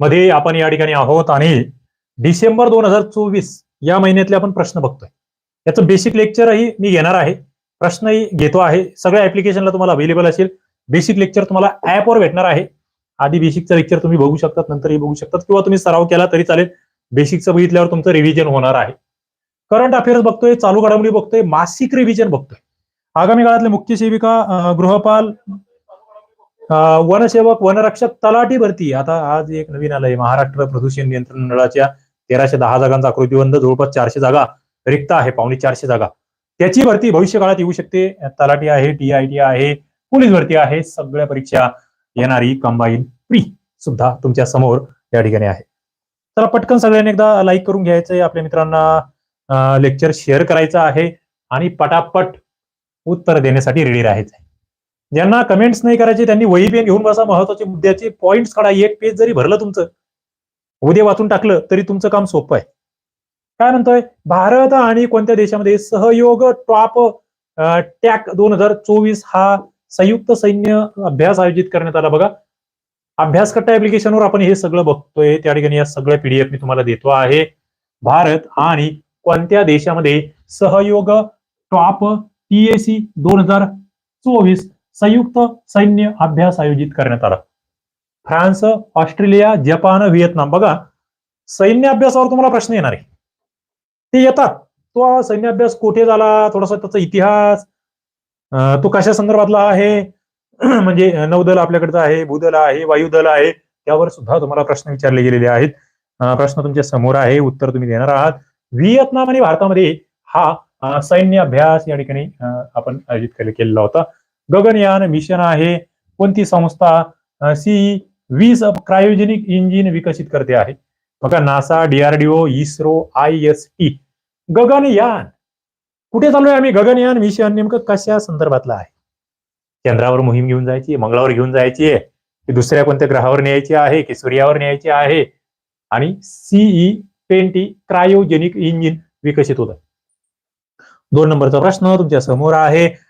मध्ये आपण या ठिकाणी आहोत आणि डिसेंबर दोन हजार चोवीस या महिन्यातले आपण प्रश्न बघतोय. याचं बेसिक लेक्चरही मी घेणार आहे. प्रश्नही घेतो आहे. सगळ्या ऍप्लिकेशनला तुम्हाला अवेलेबल असेल. बेसिक लेक्चर तुम्हाला ऍपवर भेटणार आहे. आधी बेसिकचं लेक्चर तुम्ही बघू शकतात नंतरही बघू शकतात. किंवा तुम्ही सराव केला तरी चालेल. बेसिकचं बघितल्यावर तुमचं रिव्हिजन होणार आहे. करंट अफेअर्स बघतोय चालू घडामोडी बघतोय मासिक रिव्हिजन बघतोय. आगामी काळातले मुख्य सेविका गृहपाल वनसेवक वनरक्षक तलाठी भरती. आता आज एक नवीन आलंय. महाराष्ट्र प्रदूषण नियंत्रण मंडळाच्या तेराशे दहा जागांचा आकृतीबंध जवळपास चारशे जागा रिक्त आहे पावणे चारशे जागा. त्याची भरती भविष्य काळात येऊ शकते. तलाठी आहे टीआयटी आहे पोलीस भरती आहे सगळ्या परीक्षा येणारी कंबाईन फ्री सुद्धा तुमच्यासमोर या ठिकाणी आहे. तर पटकन सगळ्यांनी एकदा लाईक करून घ्यायचंय. आपल्या मित्रांना लेक्चर शेअर करायचं आहे आणि पटापट उत्तर देण्यासाठी रेडी राहायचंय. ज्यांना कमेंट्स नाही करायचे त्यांनी वही पेन घेऊन बसा महत्त्वाचे मुद्द्याचे. पॉइंट्स काढा एक पेज जरी भरलं तुमचं उद्या वाचून टाकलं तरी तुमचं काम सोपं आहे. काय म्हणतोय? भारत आणि कोणत्या देशामध्ये सहयोग टॉप टॅक दोन हजार चोवीस हा संयुक्त सैन्य अभ्यास आयोजित करण्यात आला. बघा अभ्यास कट्टा ऍप्लिकेशनवर आपण हे सगळं बघतोय. त्या ठिकाणी या सगळ्या पीडीएफ मी तुम्हाला देतो आहे. भारत आणि कोणत्या देशामध्ये सहयोग टॉप टीएसी दोन हजार चोवीस संयुक्त सैन्य अभ्यास आयोजित करण्यात आला. France Australia Japan Vietnam. बघा सैन्य अभ्यासावर तुम्हाला प्रश्न येणार आहे. ते येतात. तो सैन्य अभ्यास कुठे झाला? थोडासा त्याचा इतिहास तो कशा संदर्भातला आहे? म्हणजे नौदल आपल्याकडचं आहे भूदल आहे वायुदल आहे त्यावर सुद्धा तुम्हाला प्रश्न विचारले गेलेले आहेत. प्रश्न तुमच्यासमोर आहे उत्तर तुम्ही देणार आहात. व्हिएतनाम आणि भारतामध्ये हा सैन्य अभ्यास या ठिकाणी आपण आयोजित केलेला होता. गगनयान मिशन आहे. कोणती संस्था सी वीस क्रायोजेनिक इंजिन विकसित करते आहे. बघा NASA DRDO ISRO I S T. Gaganyaan. कुठे चालू आहे आम्ही? गगनयान मिशन नेमकं कशा संदर्भातलं आहे? चंद्रावर मोहीम घेऊन जायची मंगळावर घेऊन जायची आहे. की दुसऱ्या कोणत्या ग्रहावर न्यायची आहे की सूर्यावर न्यायची आहे? आणि सीई ट्वेंटी क्रायोजेनिक इंजिन विकसित होतं. दोन नंबरचा प्रश्न तुमच्यासमोर आहे.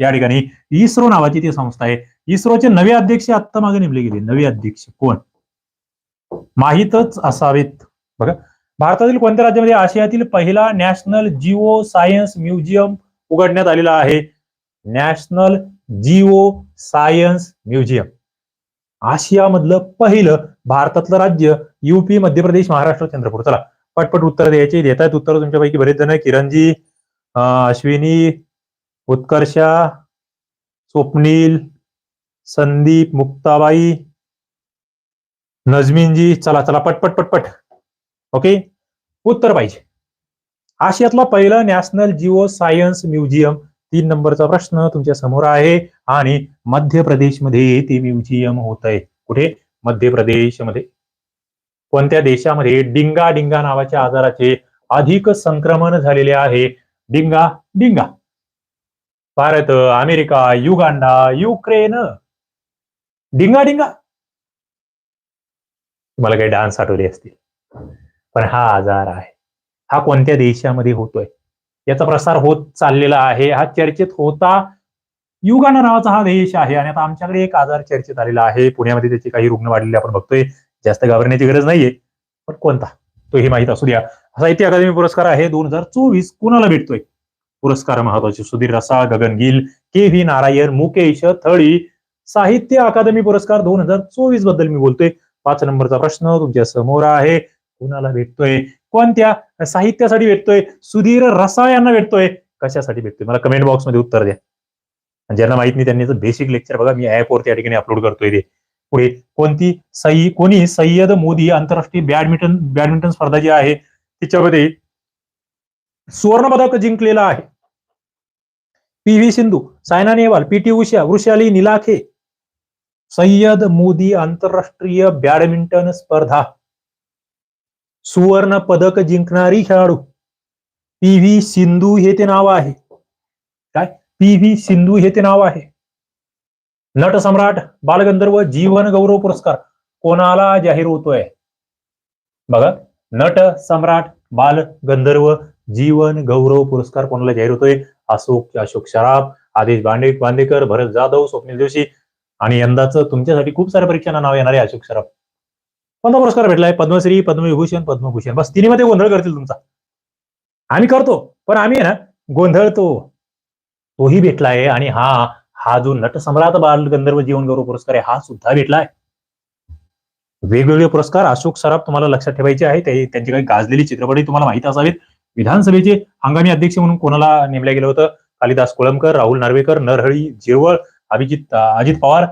या ठिकाणी इस्रो नावाची ती संस्था आहे. इस्रोचे नवे अध्यक्ष आत्ता मागे नेमले गेले. नवे अध्यक्ष कोण? माहीतच असावेत. बघा. भारतातील कोणत्या राज्यामध्ये आशियातील पहिला नॅशनल जिओ सायन्स म्युझियम उघडण्यात आलेला आहे? National geo science museum. आशियामधलं पहिलं भारतातलं राज्य युपी मध्य प्रदेश महाराष्ट्र चंद्रपूर. चला. पटपट उत्तर द्यायचे. देत आहेत उत्तर तुमच्यापैकी बरेच जण. किरणजी अं, अश्विनी उत्कर्षा स्वप्नील संदीप मुक्ताबाई नजमीनजी चला चला पटपट पटपट ओके? उत्तर पाहिजे. आशियातला पहिला नॅशनल जिओ सायन्स म्युझियम तीन नंबरचा प्रश्न तुमच्यासमोर आहे. आणि मध्य प्रदेशमध्ये ते म्युझियम होत आहे कुठे? मध्य प्रदेशमध्ये कोणत्या देशामध्ये? डिंगा डिंगा नावाच्या आजाराचे अधिक संक्रमण झालेले आहे. Dinga Dinga. Bharat America Uganda Ukraine. Dinga Dinga. तुम्हाला काही डान्स आठवले असतील. पण हा आजार आहे. हा कोणत्या देशामध्ये होतोय? याचा प्रसार होत चाललेला आहे. हा चर्चेत होता. युगांडा नावाचा हा देश आहे आणि आता आमच्याकडे एक आजार चर्चेत आलेला आहे. पुण्यामध्ये त्याचे काही रुग्ण वाढलेले आपण बघतोय. जास्त घाबरण्याची गरज नाहीये. पण कोणता? तो हे माहीत असू द्या. साहित्य अकादमी पुरस्कार आहे. दोन हजार चोवीस कुणाला भेटतोय? पुरस्कार महत्त्वाचे. सुधीर रसाळ गगन गिल के व्ही नारायण मुकेश थळी साहित्य अकादमी पुरस्कार दोन हजार चोवीसबद्दल मी बोलतोय. पाच नंबरचा प्रश्न तुमच्यासमोर आहे. कुणाला भेटतोय? कोणत्या साहित्यासाठी भेटतोय? सुधीर रसाळ यांना भेटतोय. कशासाठी भेटतोय? मला कमेंट बॉक्समध्ये उत्तर द्या. ज्यांना माहीत नाही त्यांनी बेसिक लेक्चर बघा. मी ऍप वरती ठिकाणी अपलोड करतोय ते. पुढे कोणती सई कोणी सय्यद मोदी आंतरराष्ट्रीय बॅडमिंटन बॅडमिंटन स्पर्धा जी आहे तिच्यामध्ये सुवर्ण पदक जिंकलेलं आहे. P V Sindhu Saina Nehwal P T Usha Vrushali Nilakhe Syed Modi आंतरराष्ट्रीय बॅडमिंटन स्पर्धा. सुवर्ण पदक जिंकणारी खेळाडू. पी व्ही सिंधू हे ते नाव आहे. काय? पी व्ही सिंधू हे ते नाव आहे. नट सम्राट बालगंधर्व जीवन गौरव पुरस्कार कोणाला जाहीर होतोय? बघा नट सम्राट बाल गंधर्व जीवन गौरव पुरस्कार कोणाला जाहीर होतोय? अशोक अशोक शराफ आदेश बांडे बांदेकर भरत जाधव स्वप्नील जोशी आणि यंदाच तुमच्यासाठी खूप साऱ्या परीक्षांना नाव येणार आहे अशोक शराफ कोणता पुरस्कार भेटलाय. पद्मश्री पद्मविभूषण पद्मभूषण. बस तिन्हीमध्ये गोंधळ करतील तुमचा. आम्ही करतो पण आम्ही ना गोंधळतो. तोही भेटलाय आणि हा हा जो नटसम्राट बाल गंधर्व जीवन गौरव पुरस्कार आहे हा सुद्धा भेटलाय. वेगवेगळे पुरस्कार अशोक सराफ तुम्हाला लक्षात ठेवायचे आहे ते त्यांची काही गाजलेली चित्रपटही तुम्हाला माहिती असावीत. विधानसभेचे हंगामी अध्यक्ष म्हणून कोणाला नेमलं गेलं होतं? कालिदास कोळंबकर राहुल नार्वेकर नरहरी जिरवळ अभिजित अजित पवार.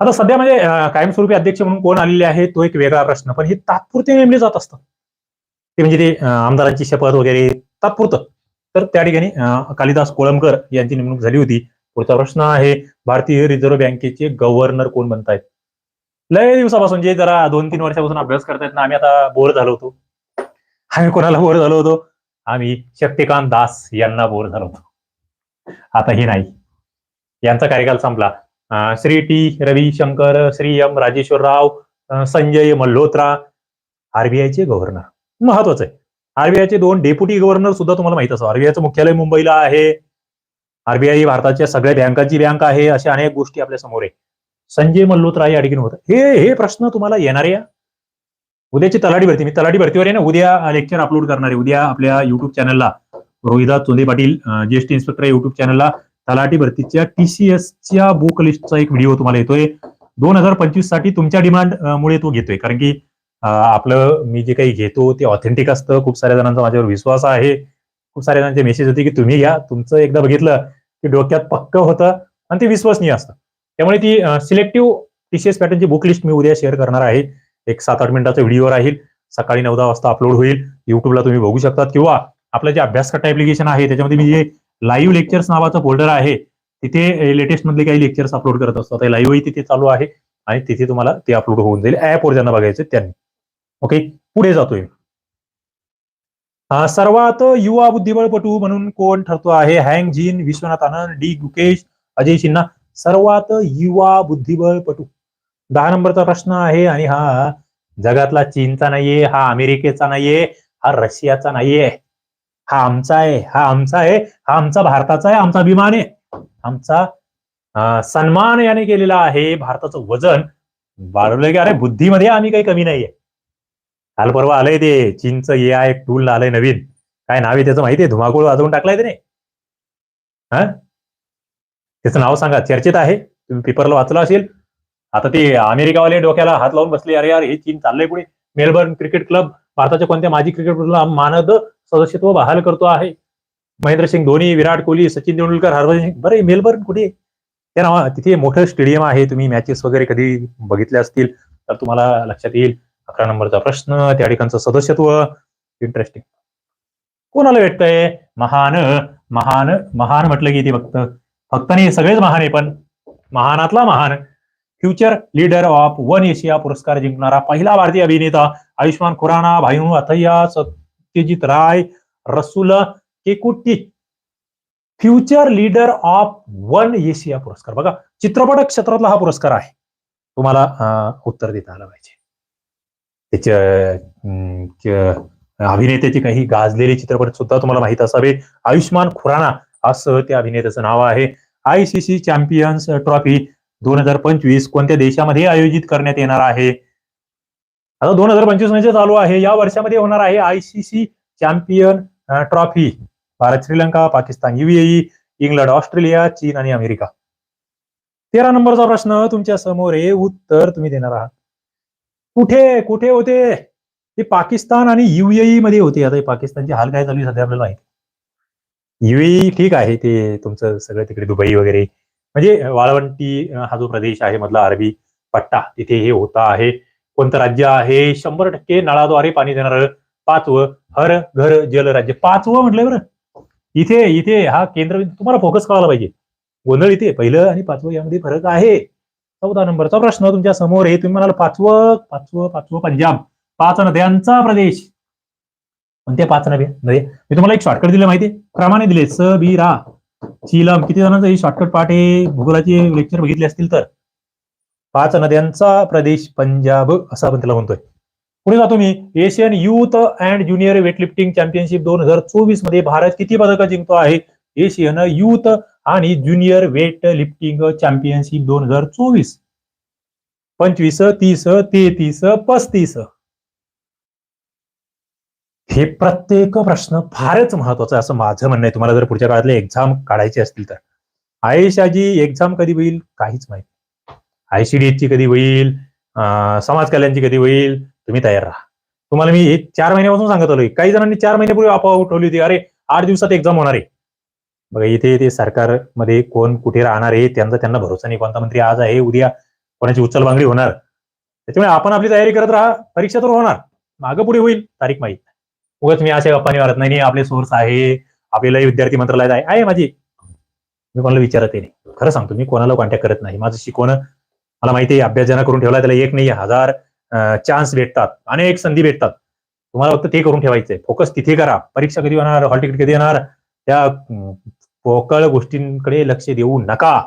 आता सध्या म्हणजे कायमस्वरूपी अध्यक्ष म्हणून कोण आलेले आहे तो एक वेगळा प्रश्न. पण हे तात्पुरते नेमले जात असतात ते म्हणजे ते आमदारांची शपथ वगैरे तात्पुरतं. तर त्या ठिकाणी कालिदास कोळंबकर यांची नेमणूक झाली होती. पुढचा प्रश्न आहे भारतीय रिझर्व्ह बँकेचे गव्हर्नर कोण बनतायत? लय दिवसापासून जे जरा दोन तीन वर्षापासून अभ्यास करतायत ना आम्ही आता बोर झालो होतो. आम्ही कोणाला बोर झालो होतो? आम्ही शक्तिकांत दास यांना बोर झालो होतो. आता हे नाही. यांचा कार्यकाल संपला. श्री टी रविशंकर श्री एम राजेश्वर राव संजय मल्होत्रा आरबीआयचे गव्हर्नर महत्वाचं आहे. आरबीआयचे दोन डेप्युटी गव्हर्नर सुद्धा तुम्हाला माहीत असावं. आरबीआयचं मुख्यालय मुंबईला आहे. आरबीआय ही भारताच्या सगळ्या बँकांची बँक आहे. अशा अनेक गोष्टी आपल्यासमोर आहे. संजय मल्होत्रा या ठिकाणी होत. हे हे प्रश्न तुम्हाला येणार आहे? उद्याची तलाठी भरती. मी तलाठी भरतीवर आहे ना उद्या लेक्चर अपलोड करणार आहे. उद्या आपल्या युट्यूब चॅनलला Rohida Chonde Patil GST inspector YouTube चॅनलला तलाठी भरतीच्या टीसीएसच्या बुक लिस्टचा एक व्हिडिओ तुम्हाला येतोय. दोन हजार पंचवीससाठी तुमच्या डिमांड मुळे तो घेतोय. कारण की आपलं मी जे काही घेतो ते ऑथेंटिक असतं. खूप साऱ्या जणांचा माझ्यावर विश्वास आहे. खूप साऱ्या जणांचे मेसेज होते की तुम्ही घ्या. तुमचं एकदा बघितलं की डोक्यात पक्क होतं आणि ते विश्वसनीय असतं. त्यामुळे ती सिलेक्टिव्ह टीसीएस पॅटर्नची बुक लिस्ट मी उद्या शेअर करणार आहे. एक सात आठ मिनिटाचा व्हिडिओ राहील. सकाळी नऊ दहा वाजता अपलोड होईल. युट्यूबला तुम्ही बघू शकतात. किंवा आपलं जे अभ्यासकर्ता ऍप्लिकेशन आहे त्याच्यामध्ये मी जे लाईव्ह लेक्चर्स नावाचं फोल्डर आहे तिथे लेटेस्ट मधले काही लेक्चर्स अपलोड करत असतो. आता लाईव्हही तिथे चालू आहे आणि तिथे तुम्हाला ते अपलोड होऊन जाईल. ऍपवर ज्यांना बघायचं त्यांनी. ओके पुढे जातोय. सर्वात युवा बुद्धिबळपटू म्हणून कोण ठरतो आहे? Hang Jin Vishwanath Anand D Gukesh Ajay Sinha सर्वात युवा बुद्धिबळपटू. दहा नंबरचा प्रश्न आहे आणि हा जगातला चीनचा नाहीये हा अमेरिकेचा नाहीये हा रशियाचा नाहीये. हा आमचा आहे हा आमचा आहे हा आमचा भारताचा आहे आमचा अभिमान आहे. आमचा सन्मान याने केलेला आहे. भारताचं वजन वाढवलं की अरे बुद्धीमध्ये आम्ही काही कमी नाहीये. काल परवा आलंय ते चीनचं ए आय टूल आलंय नवीन. काय नाव आहे त्याचं माहितीये धुमाकूळ वाजवून टाकलाय त्याने. हा? त्याचं नाव सांगा चर्चेत आहे. तुम्ही पेपरला वाचलं असेल आता ते अमेरिकावाले डोक्याला हात लावून बसले. अरे यार हे चीन चाललंय पुढे मेलबर्न क्रिकेट क्लब भारताच्या कोणत्या माजी क्रिकेटपटूला मानद सदस्यत्व बहाल करतो आहे? महेंद्रसिंग धोनी विराट कोहली सचिन तेंडुलकर हरभजन सिंग. बरे मेलबर्न कुठे? त्या तिथे मोठं स्टेडियम आहे. तुम्ही मॅचेस वगैरे कधी बघितले असतील तर तुम्हाला लक्षात येईल. अकरा नंबरचा प्रश्न त्या ठिकाणचं सदस्यत्व. इंटरेस्टिंग कोणाला भेटतंय? महान महान महान म्हटलं की ते फक्त फक्त नाही सगळेच महान आहे पण महानातला महान. Future Leader of One Asia पुरस्कार जिंकणारा पहिला भारतीय अभिनेता Ayushmann Khurrana Bhanu Athaiya Satyajit Ray Rasool Kekutti future leader of one Asia पुरस्कार बघा चित्रपट क्षेत्रातला हा पुरस्कार आहे तुम्हाला उत्तर देता आलं पाहिजे. त्याच्या अं, अभिनेत्याचे काही गाजलेले चित्रपट सुद्धा तुम्हाला माहीत असावे. आयुष्मान खुराना असं त्या अभिनेत्याचं नाव आहे. I C C champions trophy दोन हजार पंचवीस कोणत्या देशामध्ये आयोजित करण्यात येणार आहे? आता दोन हजार पंचवीस म्हणजे चालू आहे. या वर्षामध्ये होणार आहे ICC champion trophy. Bharat Sri Lanka Pakistan UAE England Australia चीन आणि अमेरिका. तेरा नंबरचा प्रश्न तुमच्यासमोर आहे. उत्तर तुम्ही देणार आहात. कुठे कुठे होते? ते पाकिस्तान आणि युएई मध्ये होते. आता हे पाकिस्तानचे हाल काय चालू आहे सध्या आपल्याला माहिती युएई ठीक आहे ते तुमचं सगळं तिकडे दुबई वगैरे. म्हणजे वाळवंटी हा जो प्रदेश आहे मधला अरबी पट्टा तिथे हे होता आहे. कोणतं राज्य आहे? शंभर टक्के नळाद्वारे पाणी देणारं पाचवं हर घर जल राज्य. पाचवं म्हटलं बरं. इथे इथे हा केंद्र तुम्हाला फोकस करायला पाहिजे. गोंधळ इथे पहिलं आणि पाचवं यामध्ये फरक आहे. चौदा नंबरचा प्रश्न तुमच्यासमोर आहे. तुम्ही म्हणाल पाचवं पाचवं पाचवं पंजाब. पाच नद्यांचा प्रदेश. कोणत्या पाच नद्या नद्या मी तुम्हाला एक शॉर्टकट दिलं माहिती क्रमाने दिले. स बी रा. चीलम किती जणांचं ही शॉर्टकट पाठ आहे भूगोलाचे लेक्चर बघितले असतील तर. पाच नद्यांचा प्रदेश पंजाब असं आपण त्याला म्हणतोय. पुढे जातो मी. Asian youth and junior weightlifting championship दोन हजार चोवीसमध्ये भारत किती पदकं जिंकतो आहे? एशियन युथ आणि ज्युनियर वेट लिफ्टिंग चॅम्पियनशिप दोन हजार चोवीस. पंचवीस तीस तेहतीस पस्तीस. हे प्रत्येक प्रश्न फारच महत्त्वाचा असं माझं म्हणणं आहे. तुम्हाला जर पुढच्या काळातले एक्झाम काढायचे असतील तर. आयशाजी एक्झाम कधी होईल? काहीच माहिती आयसीडीएसची कधी होईल? समाज कल्याणची कधी होईल? तुम्ही तयार राहा. तुम्हाला मी चार महिन्यापासून सांगत आलोय. काही जणांनी चार महिन्यापूर्वी अफवा उठवली होती. अरे आठ दिवसात एक्झाम होणार आहे. बघा इथे ते सरकारमध्ये कोण कुठे राहणार आहे त्यांचा त्यांना भरोसा नाही. कोणता मंत्री आज आहे उद्या कोणाची उचलबांगडी होणार? त्याच्यामुळे आपण आपली तयारी करत राहा. परीक्षा तर होणार. मागं पुढे होईल. तारीख माहीत नाही. उगाच मी अशा गप्पाने मारत नाही आपले सोर्स आहे आपल्याला विद्यार्थी मंत्रालयात आहे आहे माझी. मी कोणाला विचारत नाही. खरं सांगतो मी कोणाला कॉन्टॅक्ट करत नाही. माझं शिकवणं मला माहिती आहे अभ्यास ज्यांना करून ठेवला त्याला एक नाही हजार चान्स भेटतात. अनेक संधी भेटतात. तुम्हाला फक्त ते करून ठेवायचंय. फोकस तिथे करा. परीक्षा कधी येणार हॉल तिकीट कधी येणार? त्या पोकळ गोष्टींकडे लक्ष देऊ नका.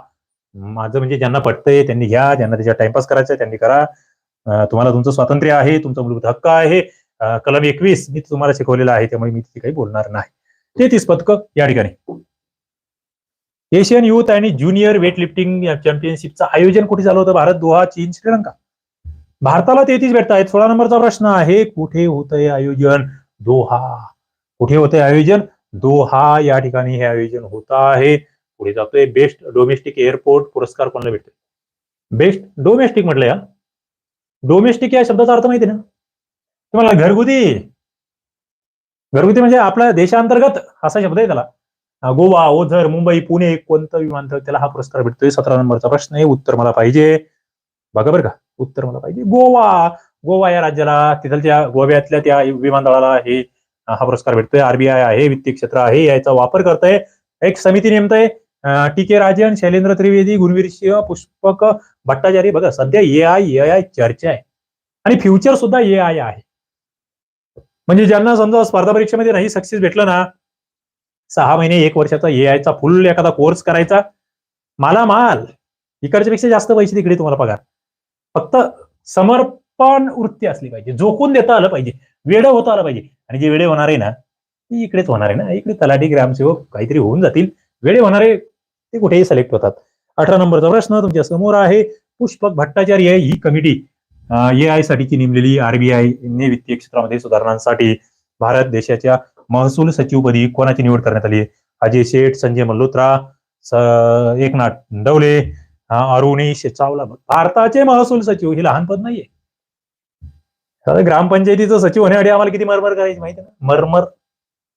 माझं म्हणजे ज्यांना पटतंय त्यांनी घ्या. ज्यांना त्याच्या टाइमपास करायचं त्यांनी करा. तुम्हाला तुमचं स्वातंत्र्य आहे तुमचा मूलभूत हक्क आहे. कलम एकवीस मी तुम्हाला शिकवलेला आहे त्यामुळे मी तिथे काही बोलणार नाही. तेहतीस पदकं या ठिकाणी. एशियन युथ आणि ज्युनियर वेट लिफ्टिंग चॅम्पियनशिपचं आयोजन कुठे झालं होतं? भारत दोहा चीन श्रीलंका. भारताला तेहतीस भेटत आहेत सोळा नंबरचा प्रश्न आहे कुठे होतंय आयोजन? दोहा. कुठे होतंय आयोजन? दोहा या ठिकाणी हे आयोजन होत आहे. पुढे जातोय बेस्ट डोमेस्टिक एअरपोर्ट पुरस्कार कोणाला भेटतोय? बेस्ट डोमेस्टिक म्हटलं या. डोमेस्टिक या शब्दाचा अर्थ माहिती ना? तुम्हाला घरगुती घरगुती म्हणजे आपल्या देशांतर्गत असा शब्द आहे त्याला. गोवा ओझर मुंबई पुणे कोणतं विमानतळ त्याला हा पुरस्कार भेटतोय? सतरा नंबरचा प्रश्न आहे. उत्तर मला पाहिजे. बघा बरं का. उत्तर मला पाहिजे. गोवा गोवा या राज्याला तिथलच्या गोव्यातल्या त्या विमानतळाला हे हा पुरस्कार भेटतोय. आरबीआय आहे वित्तीय क्षेत्र आहे याचा वापर करतोय. एक समिती नेमतंय अं, टी के राजन शैलेंद्र त्रिवेदी गुणवीर सिंह पुष्पक भट्टाचार्य. बघा सध्या ए आय ए आय चर्चा आहे. आणि फ्युचर सुद्धा ए आय आहे. म्हणजे ज्यांना समजा स्पर्धा परीक्षेमध्ये नाही सक्सेस भेटलं ना सहा महिने एक वर्षाचा ए आयचा फुल एखादा कोर्स करायचा माला माल इकडच्या पेक्षा जास्त पैसे तिकडे तुम्हाला पगार. फक्त समर्पण वृत्ती असली पाहिजे झोकून देता आलं पाहिजे वेडं होता आलं पाहिजे. आणि जे वेळे होणार आहे ना ती इकडेच होणार आहे ना. इकडे तलाठी ग्रामसेवक काहीतरी होऊन जातील. वेळे होणारे ते कुठेही सिलेक्ट होतात. अठरा नंबरचा प्रश्न तुमच्यासमोर आहे. पुष्पक भट्टाचार्य ही कमिटी ए आय साठीची नेमलेली आरबीआय ने वित्तीय क्षेत्रामध्ये सुधारणांसाठी भारत देशाच्या महसूल सचिवपदी कोणाची निवड करण्यात आली? अजय शेठ संजय मल्होत्रा एकनाथ डवले अरुणेश चावला भारताचे महसूल सचिव हे लहान पद नाहीये. साधं ग्रामपंचायतीचं सचिव होण्यासाठी आम्हाला किती मरमर करायची माहिती ना? मरमर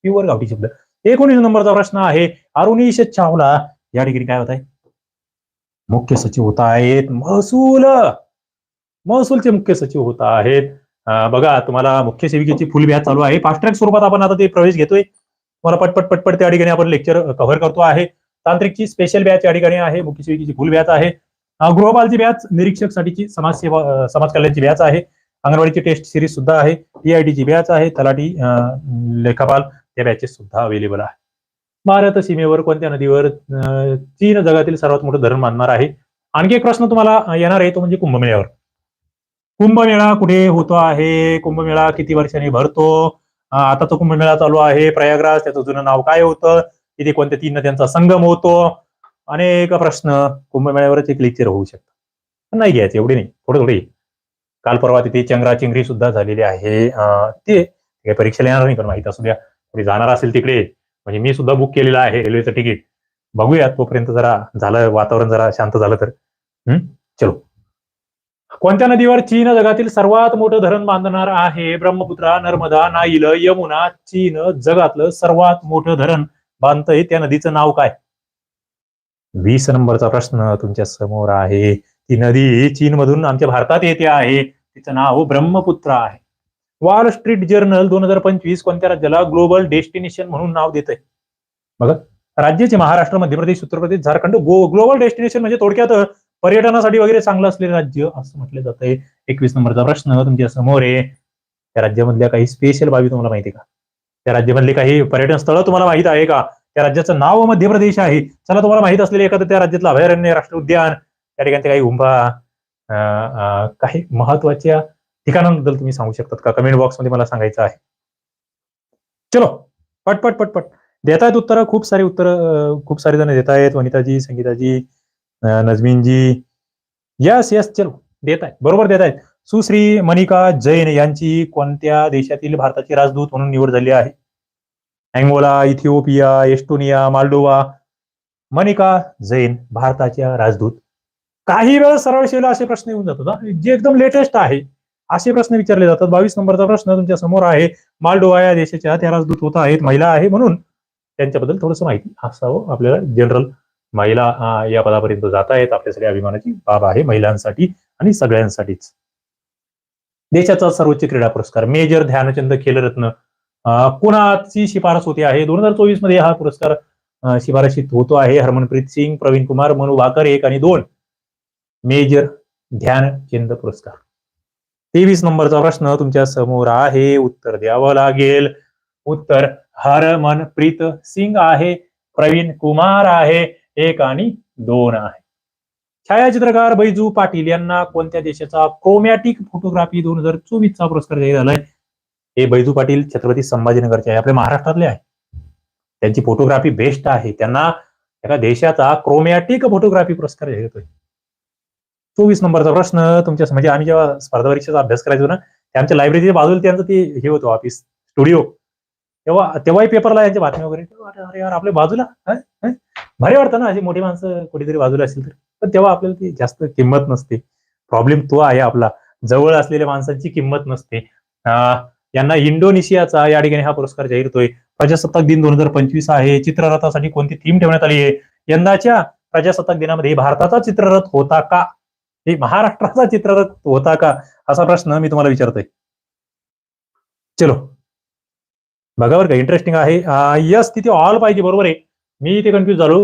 प्युअर गावठी शब्द. एकोणीस नंबरचा प्रश्न आहे. अरुणेश चावला या ठिकाणी काय होत आहे? मुख्य सचिव होत आहेत. महसूल! महसूलचे मुख्य सचिव होत आहेत. बघा तुम्हाला मुख्य सेविकेची फुल व्याज चालू आहे. फास्ट ट्रॅक स्वरूपात आपण आता ते प्रवेश घेतोय. तुम्हाला पटपट पटपट त्या ठिकाणी आपण लेक्चर कव्हर करतो आहे. तांत्रिकची स्पेशल बॅच या ठिकाणी आहे. मुख्य सेविकेची फुल बॅच आहे. गृहपालची बॅच निरीक्षक साठीची समाजसेवा समाज कल्याणची बॅच आहे. अंगणवाडीची टेस्ट सिरीज सुद्धा आहे. ईआयटीची बॅच आहे. तलाठी लेखापाल त्या बॅचेस सुद्धा अवेलेबल आहे. भारत सीमेवर कोणत्या नदीवर अं, चीन जगातील सर्वात मोठं धरण मानणार आहे? आणखी एक प्रश्न तुम्हाला येणार आहे तो म्हणजे कुंभमेळ्यावर. कुंभमेळा कुठे होतो आहे? कुंभमेळा किती वर्षांनी भरतो? आता तो कुंभमेळा चालू आहे प्रयागराज त्याचं जुनं नाव काय होतं? तिथे कोणत्या तीन नद्यांचा संगम होतो? अनेक प्रश्न कुंभमेळ्यावरच एक लेक्चर होऊ शकतं. पण नाही घ्यायचे एवढे नाही थोडे थोडे. काल परवा तिथे चंगरा चिंगरी सुद्धा झालेली आहे. ते काही परीक्षेला येणार नाही पण माहीत असू द्या. कोणी जाणार असेल तिकडे म्हणजे मी सुद्धा बुक केलेलं आहे रेल्वेचं तिकीट बघूयात तोपर्यंत जरा झालं वातावरण जरा शांत झालं तर. हम्म चलो. कोणत्या नदीवर चीन जगातील सर्वात मोठं धरण बांधणार आहे? ब्रह्मपुत्रा नर्मदा नाईल यमुना चीन जगातलं सर्वात मोठं धरण बांधतंय त्या नदीचं नाव काय? वीस नंबरचा प्रश्न तुमच्यासमोर आहे. ती नदी चीन मधून आमच्या भारतात येते आहे. तिचं नाव ब्रह्मपुत्रा आहे. वॉल स्ट्रीट जर्नल दोन हजार पंचवीस कोणत्या राज्याला ग्लोबल डेस्टिनेशन म्हणून नाव देत आहे बघा राज्याचे महाराष्ट्र मध्य प्रदेश उत्तर प्रदेश झारखंड ग्लोबल डेस्टिनेशन म्हणजे थोडक्यात पर्यटनासाठी वगैरे चांगलं असलेलं राज्य असं म्हटलं जात. आहे एकवीस नंबरचा प्रश्न तुमच्यासमोर आहे. त्या राज्यामधल्या काही स्पेशल बाबी तुम्हाला माहिती का? त्या राज्यामधले काही पर्यटन स्थळं तुम्हाला माहीत आहे का? त्या राज्याचं नाव मध्य प्रदेश आहे. चला तुम्हाला माहीत असलेले एखादं त्या राज्यातलं अभयारण्य राष्ट्रीय उद्यान त्या ठिकाणी काही उंबा काही महत्त्वाच्या ठिकाणांबद्दल तुम्ही सांगू शकतात का? कमेंट बॉक्समध्ये मला सांगायचं आहे. चलो पटपट पटपट देत आहेत उत्तरं खूप सारी उत्तरं खूप सारे जण देत आहेत वनिताजी संगीताजी नजमीन जी यस यस चलो देत आहेत बरोबर देत आहेत. सुश्री मनिका जैन यांची कोणत्या देशातील भारताची राजदूत म्हणून निवड झाली आहे? Angola Ethiopia Estonia Moldova Manika Jain भारताच्या राजदूत. काही वेळा सरळ शेला असे प्रश्न येऊन जातात जे एकदम लेटेस्ट आहे असे प्रश्न विचारले जातात. बावीस नंबरचा प्रश्न तुमच्यासमोर आहे माल्डोवा या देशाच्या त्या राजदूत होत आहेत महिला आहे म्हणून त्यांच्याबद्दल थोडस माहिती असावं आपल्याला जनरल महिला या पदापर्यंत जात आहेत. आपल्यासाठी अभिमानाची बाब आहे महिलांसाठी आणि सगळ्यांसाठीच. देशाचा सर्वोच्च क्रीडा पुरस्कार मेजर ध्यानचंद खेलरत्न कुणाची शिफारस होती आहे. दोन हजार चोवीसमध्ये हा पुरस्कार शिफारशीत होतो आहे. हरमनप्रीत सिंग प्रवीण कुमार मनू वाकर एक आणि दोन. मेजर ध्यानचंद पुरस्कार. तेवीस नंबरचा प्रश्न तुमच्यासमोर आहे. उत्तर द्यावं लागेल. उत्तर हरमनप्रीत सिंग आहे. प्रवीण कुमार आहे. एक आणि दोन आहे. छायाचित्रकार बैजू पाटील यांना कोणत्या देशाचा क्रोमॅटिक फोटोग्राफी दोन हजार चोवीसचा पुरस्कार जाहीर झालाय? हे बैजू पाटील छत्रपती संभाजीनगरचे आहे. आपल्या महाराष्ट्रातले आहे. त्यांची फोटोग्राफी बेस्ट आहे. त्यांना एका देशाचा क्रोमॅटिक फोटोग्राफी पुरस्कार जाहीर होतोय. चोवीस नंबरचा प्रश्न तुमच्या म्हणजे आम्ही जेव्हा स्पर्धा परीक्षेचा अभ्यास करायचो ना आमच्या लायब्ररीच्या बाजूला त्यांचं ते हे होतं ऑफिस स्टुडिओ तेव्हा तेव्हाही पेपरला यांच्या बातम्या वगैरे. अरे यार आपल्या बाजूला भारी वाटतं ना अशी मोठी माणसं कुठेतरी बाजूला असेल तर. पण तेव्हा आपल्याला ती जास्त किंमत नसते. प्रॉब्लेम तो आहे आपला. जवळ असलेल्या माणसांची किंमत नसते. यांना इंडोनेशियाचा या ठिकाणी हा पुरस्कार जाहीर होतोय. प्रजासत्ताक दिन दोन हजार पंचवीस आहे. चित्ररथासाठी कोणती थीम ठेवण्यात आली आहे? यंदाच्या प्रजासत्ताक दिनामध्ये भारताचा चित्ररथ होता का? हे महाराष्ट्राचा चित्ररथ होता का? असा प्रश्न मी तुम्हाला विचारतोय. चलो. बघा बरं का इंटरेस्टिंग आहे. यस तिथे ऑल पाहिजे बरोबर आहे. मी इथे कन्फ्युज झालो.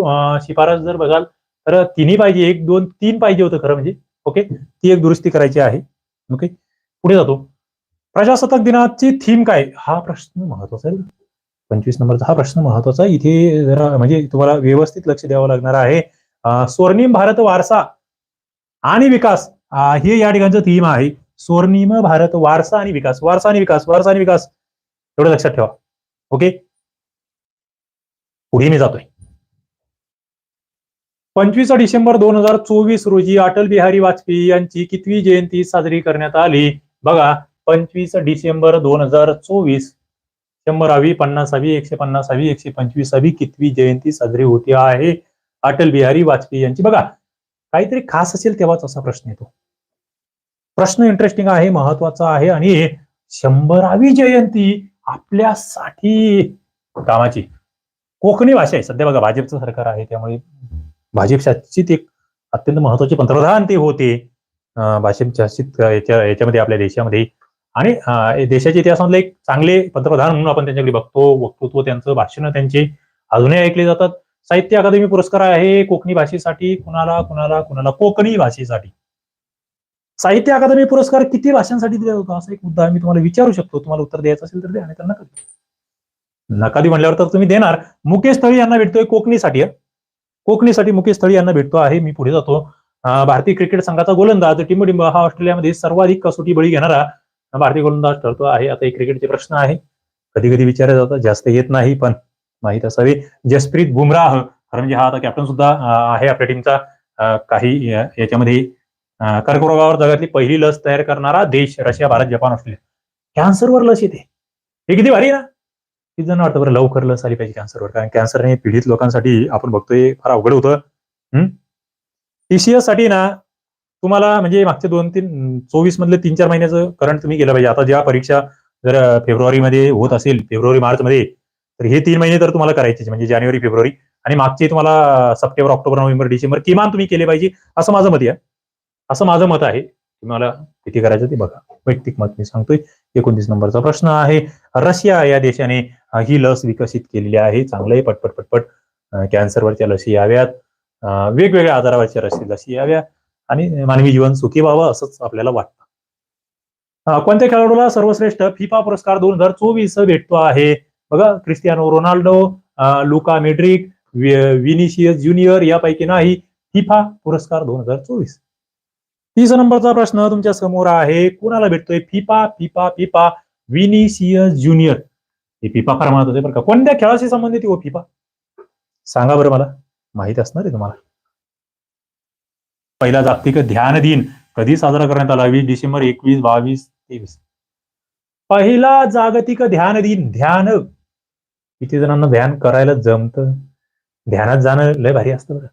शिफारस जर बघाल तर तिन्ही पाहिजे एक दोन तीन पाहिजे होतं खरं म्हणजे. ओके ती एक दुरुस्ती करायची आहे. ओके पुढे जातो. प्रजासत्ताक दिनाची थीम काय? हा प्रश्न महत्त्वाचा आहे. पंचवीस नंबरचा हा प्रश्न महत्त्वाचा आहे. इथे जरा म्हणजे तुम्हाला व्यवस्थित लक्ष द्यावं लागणार आहे. स्वर्णिम भारत वारसा आणि विकास. हे या ठिकाणचं थीम आहे. स्वर्णिम भारत वारसा आणि विकास. वारसा आणि विकास वारसा आणि विकास. एवढं लक्षात ठेवा. ओके पुढे मी जातोय. पंचवीस डिसेंबर दोन हजार चोवीस रोजी अटल बिहारी वाजपेयी यांची कितवी जयंती साजरी करण्यात आली? बघा पंचवीस डिसेंबर दोन हजार चोवीस शंभरावी पन्नासावी एकशे पन्नासावी एकशे पंचवीसावी कितवी जयंती साजरी होती आहे? अटल बिहारी वाजपेयी यांची. बघा काहीतरी खास असेल तेव्हाच असा प्रश्न येतो. प्रश्न इंटरेस्टिंग आहे महत्त्वाचा आहे आणि शंभरावी जयंती आपल्यासाठी. कामाची. कोकणी भाषा आहे. सध्या बघा भाजपचं सरकार आहे. त्यामुळे भाजप शासित एक अत्यंत महत्त्वाचे पंतप्रधान ते होते. अं, भाजप शासित याच्या याच्यामध्ये आपल्या देशामध्ये. आणि देशाच्या इतिहासामधले एक चांगले पंतप्रधान म्हणून आपण त्यांच्याकडे बघतो. वक्तृत्व त्यांचं भाषण त्यांचे अजूनही ऐकले जातात. साहित्य अकादमी पुरस्कार आहे कोकणी भाषेसाठी. कुणाला कुणाला कुणाला कोकणी भाषेसाठी. साहित्य अकादमी पुरस्कार किती भाषांसाठी दिला होता? असा एक मुद्दा मी तुम्हाला विचारू शकतो. तुम्हाला उत्तर द्यायचं असेल तर द्या आणि त्यांना नकादी म्हणल्यावर तर तुम्ही देणार. मुकेश स्थळी यांना भेटतोय कोकणीसाठी. कोकणीसाठी मुकेश स्थळी यांना भेटतो आहे. मी पुढे जातो. भारतीय क्रिकेट संघाचा गोलंदाज टिंबडिंब हा ऑस्ट्रेलियामध्ये सर्वाधिक कसोटी बळी घेणारा भारतीय गोलंदाज ठरतो आहे. आता एक क्रिकेटचे प्रश्न आहे. कधी कधी विचारले जातात. जास्त येत नाही पण माहीत असावे. जसप्रीत बुमराह कारण म्हणजे हा आता कॅप्टन सुद्धा आहे आपल्या टीमचा काही याच्यामध्ये कर्करोगावर जगातली पहिली लस तयार करणारा देश रशिया भारत जपान ऑस्ट्रेलिया. कॅन्सरवर लस येते. हे किती भारी ना? किती जण वाटतं बरं लवकर लस आली पाहिजे कॅन्सरवर? कारण कॅन्सरने पीडित लोकांसाठी आपण बघतोय फार अवघड होतं. टीसीएससाठी ना तुम्हाला म्हणजे मागच्या दोन तीन चोवीस मधले तीन चार महिन्याचं करंट तुम्ही केलं पाहिजे. आता ज्या परीक्षा जर फेब्रुवारीमध्ये होत असेल फेब्रुवारी मार्च मध्ये तर हे तीन महिने तर तुम्हाला करायचे म्हणजे जानेवारी फेब्रुवारी आणि मागचे तुम्हाला सप्टेंबर ऑक्टोबर नोव्हेंबर डिसेंबर किमान तुम्ही केले पाहिजे असं माझं मत आहे. असं माझं मत आहे. तुम्हाला किती करायचं ते बघा. वैयक्तिक मत मी सांगतोय. एकोणतीस नंबरचा प्रश्न आहे. रशिया या देशाने ही लस विकसित केलेली आहे. चांगलंही पटपट पटपट कॅन्सरवरच्या लसी याव्यात. वेगवेगळ्या आजारावरच्या लसी लसी याव्या. आणि मानवी जीवन सुखी व्हावं असंच आपल्याला वाटतं. कोणत्या खेळाडूला सर्वश्रेष्ठ फिफा पुरस्कार दोन हजार चोवीस भेटतो आहे? बघा Cristiano Ronaldo Luka Modric Vinicius junior यापैकी नाही. फिफा पुरस्कार दोन हजार चोवीस. तीस नंबरचा प्रश्न तुमच्यासमोर आहे. कोणाला भेटतोय? FIFA FIFA FIFA Vinicius junior. हे फिफा फार म्हणत होते बरं का. कोणत्या खेळाशी संबंधित हो फिफा? सांगा बरं मला. माहीत असणार आहे तुम्हाला. पहिला जागतिक ध्यान दिन कधी साजरा करण्यात आला? वीस डिसेंबर एकवीस बावीस तेवीस. पहिला जागतिक ध्यान दिन. ध्यान. किती जणांना ध्यान करायला जमतं? ध्यानात जाणं लय भारी असतं बरं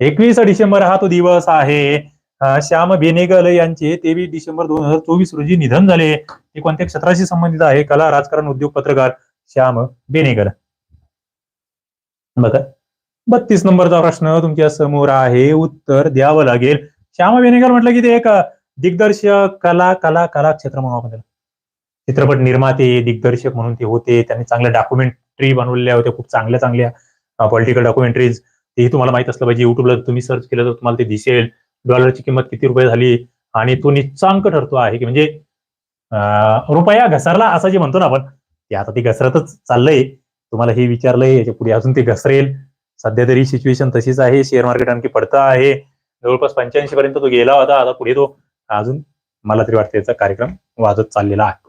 एकवीस डिसेंबर हा तो दिवस आहे. श्याम बेनेगल यांचे तेवीस डिसेंबर दोन हजार चोवीस रोजी निधन झाले. ते कोणत्या क्षेत्राशी संबंधित आहे? कला राजकारण उद्योग पत्रकार श्याम बेनेगल. बघा. बत्तीस नंबरचा प्रश्न तुमच्यासमोर आहे. उत्तर द्यावं लागेल. श्याम बेनेगल म्हटलं की ते एक दिग्दर्शक कला कला कला क्षेत्र म्हणून आपण चित्रपट निर्माते दिग्दर्शक म्हणून ते होते. त्यांनी चांगल्या डॉक्युमेंटरी बनवलेल्या होत्या. खूप चांगल्या चांगल्या पॉलिटिकल डॉक्युमेंटरीज तेही तुम्हाला माहीत असलं पाहिजे. युट्यूबला तुम्ही सर्च केलं तर तुम्हाला ते दिसेल. डॉलरची किंमत किती रुपये झाली आणि तो निच्चांक ठरतो आहे की म्हणजे रुपया घसरला असं जे म्हणतो ना आपण ते आता ती घसरतच चाललंय. तुम्हाला हे विचारलंय याच्यापुढे अजून ते घसरेल. सध्या तरी सिच्युएशन तशीच आहे. शेअर मार्केट आणखी पडतं आहे. जवळपास पंच्याऐंशी पर्यंत तो गेला होता. आता पुढे तो अजून मला तरी वाटतं याचा कार्यक्रम वाजत चाललेला आहे.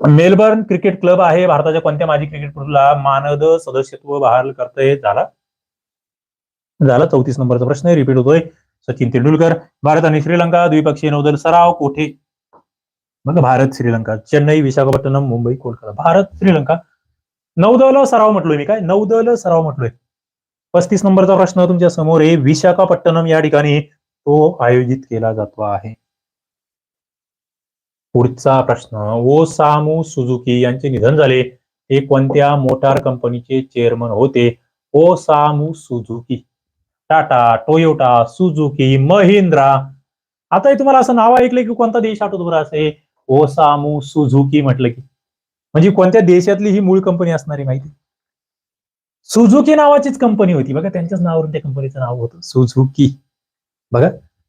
मेलबर्न क्रिकेट क्लब आहे. भारताच्या कोणत्या माजी क्रिकेटपटूला मानद सदस्यत्व बहाल करता झाला? झाला. चौतीस नंबरचा प्रश्न रिपीट होतोय. सचिन तेंडुलकर भारत आणि श्रीलंका द्विपक्षीय नौदल सराव कोठे? मग भारत श्रीलंका चेन्नई विशाखापट्टणम मुंबई कोलकाता. भारत श्रीलंका. नौदल सराव म्हटलोय मी काय? नौदल सराव म्हटलोय. पस्तीस नंबरचा प्रश्न तुमच्यासमोर आहे. विशाखापट्टणम या ठिकाणी तो आयोजित केला जातो आहे. पुढचा प्रश्न. ओसामू सुझुकी यांचे निधन झाले. ते कोणत्या मोटार कंपनीचे चेअरमन होते? Osamu Suzuki. Tata Toyota Suzuki Mahindra. आता तुम्हाला असं नाव ऐकलं की कोणता देश आठवतो बरं असे? ओसामू सुझुकी म्हटलं की. म्हणजे कोणत्या देशातली ही मूळ कंपनी असणारी माहिती? सुझुकी नावाचीच कंपनी होती. बघा त्यांच्याच नावावरून त्या कंपनीचं नाव होतं. सुझुकी बघा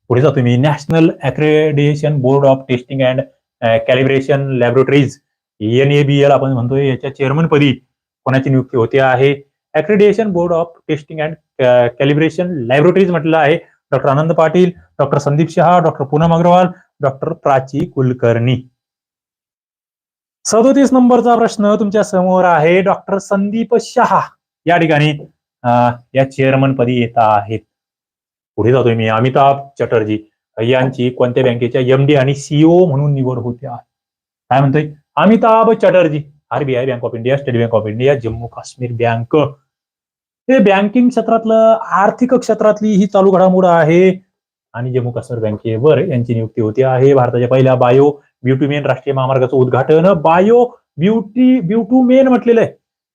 पुढे जातो मी. National accreditation board of testing and calibration laboratories N A B L आपण म्हणतोय याच्या चेअरमनपदी कोणाची नियुक्ती होते आहे? Accreditation board of testing and calibration laboratories म्हटलं आहे. Doctor Anand Patil doctor Sandeep Shah doctor Poonam Agarwal doctor Prachi Kulkarni. सदोतीस नंबरचा प्रश्न तुमच्यासमोर आहे. डॉक्टर संदीप शहा या ठिकाणी या चेअरमन पदी येत आहेत. पुढे जातोय मी. अमिताभ चटर्जी यांची कोणत्या बँकेच्या एमडी आणि सीईओ म्हणून निवड होते आहे. काय म्हणतोय? Amitabh Chatterjee RBI bank of India state bank of India Jammu Kashmir bank हे बँकिंग क्षेत्रातलं आर्थिक क्षेत्रातली ही चालू घडामोड आहे. आणि जम्मू काश्मीर बँकेवर यांची नियुक्ती होती आहे. भारताच्या पहिल्या बायो ब्युटीमेन राष्ट्रीय महामार्गाचं उद्घाटन. बायो ब्युटी ब्युटूमेन म्हटलेलं आहे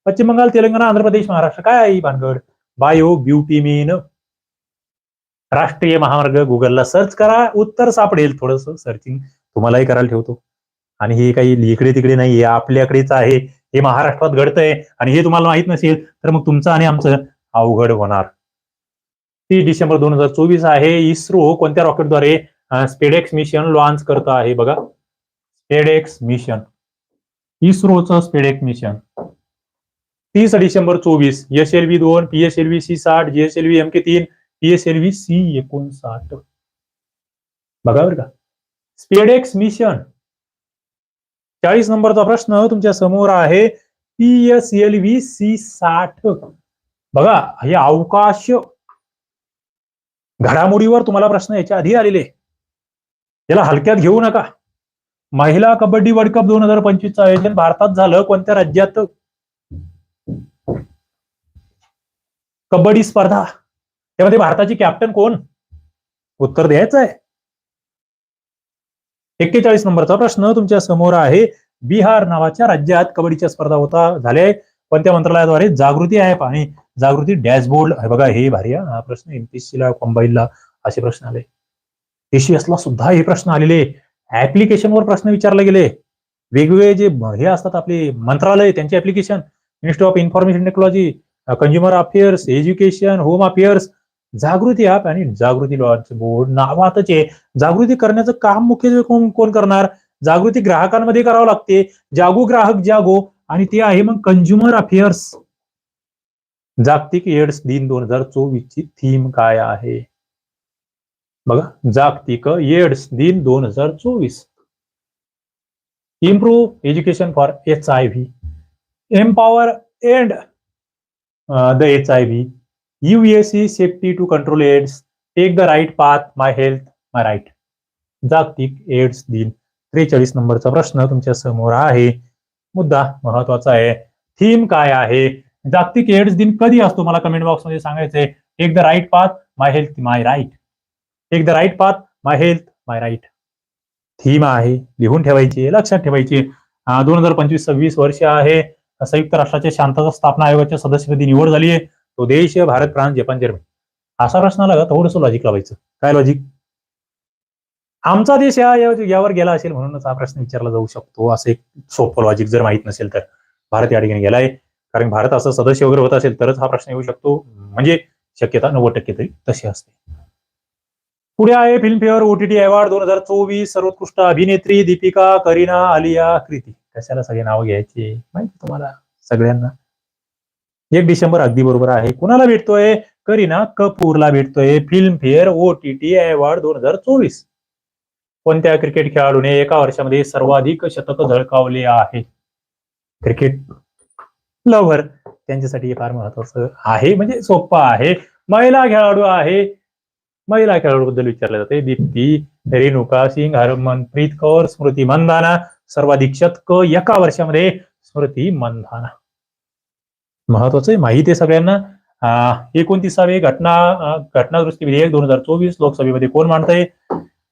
पश्चिम बंगाल तेलंगणा आंध्र प्रदेश महाराष्ट्र. काय आहे भानगड? बायो ब्युटीमेन राष्ट्रीय महामार्ग गुगलला सर्च करा. उत्तर सापडेल थोडस. सर्चिंग तुम्हालाही करायला ठेवतो. आणि हे काही इकडे तिकडे नाही आपल्याकडेच आहे. हे महाराष्ट्रात घडतंय आणि हे तुम्हाला माहीत नसेल तर मग तुमचं आणि आमचं अवघड होणार. तीस डिसेंबर दोन हजार चोवीस आहे. इस्रो कोणत्या रॉकेटद्वारे स्पेडेक्स मिशन लॉन्च करत आहे बघा. SpaDeX mission. इस्रोचं SpaDeX mission. तीस डिसेंबर चोवीस एस एल व्ही दोन P S L V C साठ G S L V M K तीन P S L V C एकोणसाठ. बघा बरं का. SpaDeX mission. चाळीस नंबरचा प्रश्न तुमच्यासमोर आहे. P S L V C साठ. बघा हे अवकाश घडामोडीवर तुम्हाला प्रश्न याच्या आधी आलेले. याला हलक्यात घेऊ नका. महिला कबड्डी वर्ल्ड कप दोन हजार पंचवीसचं आयोजन भारतात झालं. कोणत्या राज्यात? कबड्डी स्पर्धा. त्यामध्ये भारताची कॅप्टन कोण? उत्तर द्यायचं आहे एक्केचाळीस नंबरचा प्रश्न तुमच्यासमोर आहे. बिहार नावाच्या राज्यात कबड्डीच्या स्पर्धा होता झाल्या पण त्या मंत्रालयाद्वारे जागृती ऍप आणि जागृती डॅशबोर्ड हे बघा हे भारी हा प्रश्न एमपीएससी ला कंबाईनला असे प्रश्न आले. टीसीएस ला सुद्धा हे प्रश्न आलेले. ऍप्लिकेशनवर प्रश्न विचारले गेले. वेगवेगळे जे हे असतात आपले मंत्रालय त्यांचे application ministry of information technology consumer affairs education home affairs Jagriti app आणि जागृती लॉन्च बोर्ड नावातच आहे. जागृती करण्याचं काम मुख्यत्वे कोण कोण करणार? जागृती ग्राहकांमध्ये करावं लागते. जागो ग्राहक जागो आणि ते आहे मग कंझ्युमर अफेअर्स जागतिक एड्स दिन दोन हजार चोवीस ची थीम काय आहे? बघा जागतिक एड्स दिन दोन हजार चोवीस. Improve education for H I V empower end the H I V UAC safety to control AIDS take the right path my health my right जागतिक एड्स दिन. त्रेचाळीस नंबरचा प्रश्न तुमच्यासमोर आहे. मुद्दा महत्त्वाचा आहे. थीम काय आहे? जागतिक एड्स दिन कधी असतो? मला कमेंट बॉक्समध्ये सांगायचंय. Take the right path my health my right take the right path my health my right theme आहे. लिहून ठेवायची लक्षात ठेवायची. दोन हजार पंचवीस सव्वीस वर्ष आहे. संयुक्त राष्ट्राच्या शांतता स्थापना आयोगाच्या सदस्यपदी निवड झाली आहे. तो देश भारत फ्रान्स जपान जर्मनी. असा प्रश्न आला का थोडंसं लॉजिक लावायचं. काय लॉजिक आमचा देश या यावर गेला असेल म्हणूनच हा प्रश्न विचारला जाऊ शकतो. असं एक सोपं लॉजिक जर माहीत नसेल तर. भारत या ठिकाणी गेलाय. कारण भारत असं सदस्य वगैरे होत असेल तरच हा प्रश्न येऊ शकतो. म्हणजे शक्यता नव्वद टक्के तरी तशी असते. पुढे आहे फिल्मफेअर ओटीटी अवॉर्ड दोन हजार चोवीस. सर्वोत्कृष्ट अभिनेत्री दीपिका करीना आलिया कृती. कशाला सगळे नावं घ्यायचे? माहिती तुम्हाला सगळ्यांना. एक डिसेंबर अगदी बरोबर आहे. कुणाला भेटतोय? करीना कपूरला भेटतोय. फिल्मफेअर ओटीटी अवॉर्ड दोन हजार चोवीस. कोणत्या क्रिकेट खेळाडूने एका वर्षामध्ये सर्वाधिक शतक झळकावले आहे? क्रिकेट लव्हर त्यांच्यासाठी हे फार महत्वाचं आहे. म्हणजे सोपं आहे. महिला खेळाडू आहे. महिला खेळाडूबद्दल विचारलं जाते दीप्ती रेणुका सिंग हरमनप्रीत कौर स्मृती मंदाना सर्वाधिक शतक एका वर्षामध्ये स्मृती मंदाना महत्वाचं आहे. माहिती आहे सगळ्यांना. एकोणतीसावे घटना घटनादृष्टी विधेयक दोन हजार चोवीस लोकसभेमध्ये कोण मांडतंय?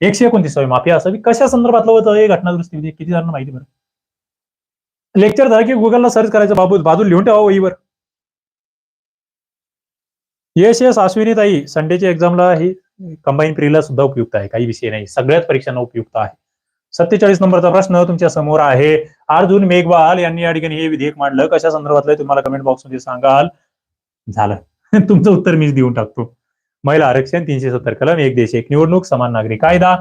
एकशे एकोणतीसावी माफी असावी कशा संदर्भातलं होतं हे घटनादृष्टी विधेयक? किती जणांना माहिती बरं? लेक्चर झालं की गुगलला सर्च करायचं बाबू बाजू लिहून ठेवा वहीवर. यश यश अश्विनी ताई संडेच्या एक्झामला ही कंबाईन प्रीला सुद्धा उपयुक्त आहे. काही विषय नाही. सगळ्याच परीक्षांना उपयुक्त आहे. सत्तेचाळीस नंबरचा प्रश्न तुमच्यासमोर आहे. अर्जुन मेघवाल यांनी या ठिकाणी हे विधेयक मांडलं. कशा संदर्भातलं तुम्हाला कमेंट बॉक्समध्ये सांगाल? झालं. तुमचं उत्तर मीच देऊन टाकतो. महिला आरक्षण तीनशे सत्तर कलम एक देश एक निवडणूक समान नागरी कायदा.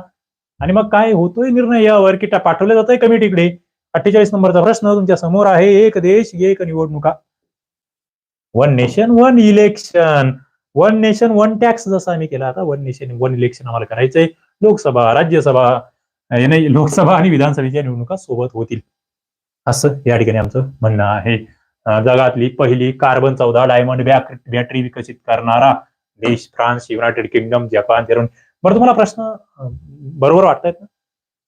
आणि मग काय होतोय निर्णय यावर की पाठवलं जातंय कमिटीकडे अठ्ठेचाळीस नंबरचा प्रश्न तुमच्यासमोर आहे. एक देश एक निवडणुका. One nation one election one nation one tax जसा आम्ही केला आता वन नेशन वन इलेक्शन आम्हाला करायचंय. लोकसभा राज्यसभा लोकसभा आणि विधानसभेच्या निवडणुका सोबत होतील. असं या ठिकाणी आमचं म्हणणं आहे. जगातली पहिली कार्बन चौदा डायमंड बॅटरी विकसित करणारा देश France United Kingdom Japan Germany बरं तुम्हाला प्रश्न बरोबर वाटतायत ना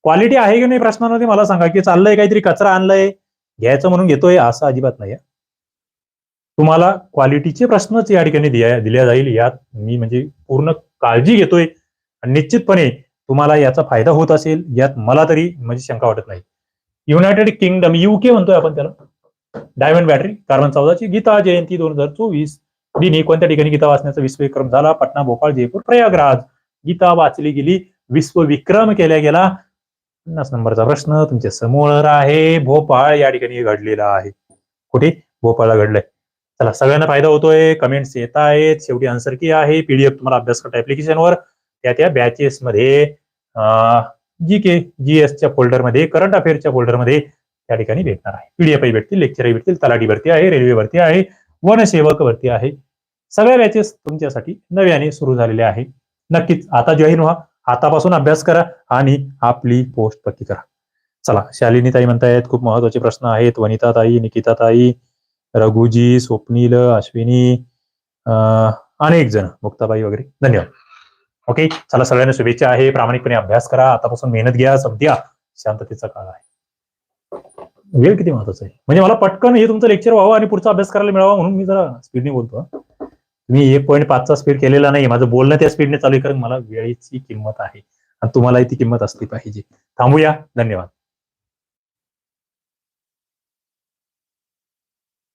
क्वालिटी आहे की नाही प्रश्नामध्ये मला सांगा की चाललंय काहीतरी कचरा आणलंय घ्यायचं म्हणून घेतोय असं अजिबात नाही आहे. तुम्हाला क्वालिटीचे प्रश्नच या ठिकाणी दिल्या जाईल यात मी म्हणजे पूर्ण काळजी घेतोय. आणि निश्चितपणे तुम्हाला याचा फायदा होत असेल यात मला तरी म्हणजे शंका वाटत नाही. युनायटेड किंगडम युके म्हणतोय आपण त्याला. डायमंड बॅटरी कार्बन चौदाची गीता जयंती दोन हजार चोवीस. दिनी कोणत्या ठिकाणी गीता वाचण्याचा विश्वविक्रम झाला? पटना भोपाळ जयपूर प्रयागराज. गीता वाचली गेली विश्वविक्रम केला गेला. पन्नास नंबरचा प्रश्न तुमच्यासमोर आहे. भोपाळ या ठिकाणी घडलेला आहे. कुठे? भोपाळला घडलंय. चला सगळ्यांना फायदा होतोय. कमेंट्स येत आहेत. शेवटी आन्सर की आहे. पीडीएफ तुम्हाला अभ्यास करता ऍप्लिकेशनवर त्या त्या बॅचेस मध्ये जी के जी एसच्या फोल्डरमध्ये करंट अफेअरच्या फोल्डरमध्ये त्या ठिकाणी भेटणार आहे. पीडीएफही भेटतील लेक्चरही भेटतील तलाठी भरती आहे रेल्वे भरती आहे वनसेवक भरती आहे. सगळ्या बॅचेस तुमच्यासाठी नव्याने सुरू झालेले आहे. नक्कीच आता जॉईन व्हा आतापासून अभ्यास करा आणि आपली पोस्ट पक्की करा. चला शालिनी ताई म्हणतायत खूप महत्त्वाचे प्रश्न आहेत. वनिता ताई निकिता ताई रघुजी स्वप्नील अश्विनी अनेक जण मुक्ताबाई वगैरे. धन्यवाद. ओके चला सगळ्यांना शुभेच्छा आहे. प्रामाणिकपणे अभ्यास करा. आतापासून मेहनत घ्या समजा शांततेचा काळ आहे. वेळ किती महत्त्वाचा आहे? म्हणजे मला पटकन हे तुमचं लेक्चर व्हावं आणि पुढचा अभ्यास करायला मिळावा म्हणून मी जरा स्पीडने बोलतो मी एक पॉईंट पाचचा स्पीड केलेला नाही. माझं बोलणं त्या स्पीडने चालू कारण मला वेळेची किंमत आहे. आणि तुम्हालाही ती किंमत असली पाहिजे. थांबूया. धन्यवाद.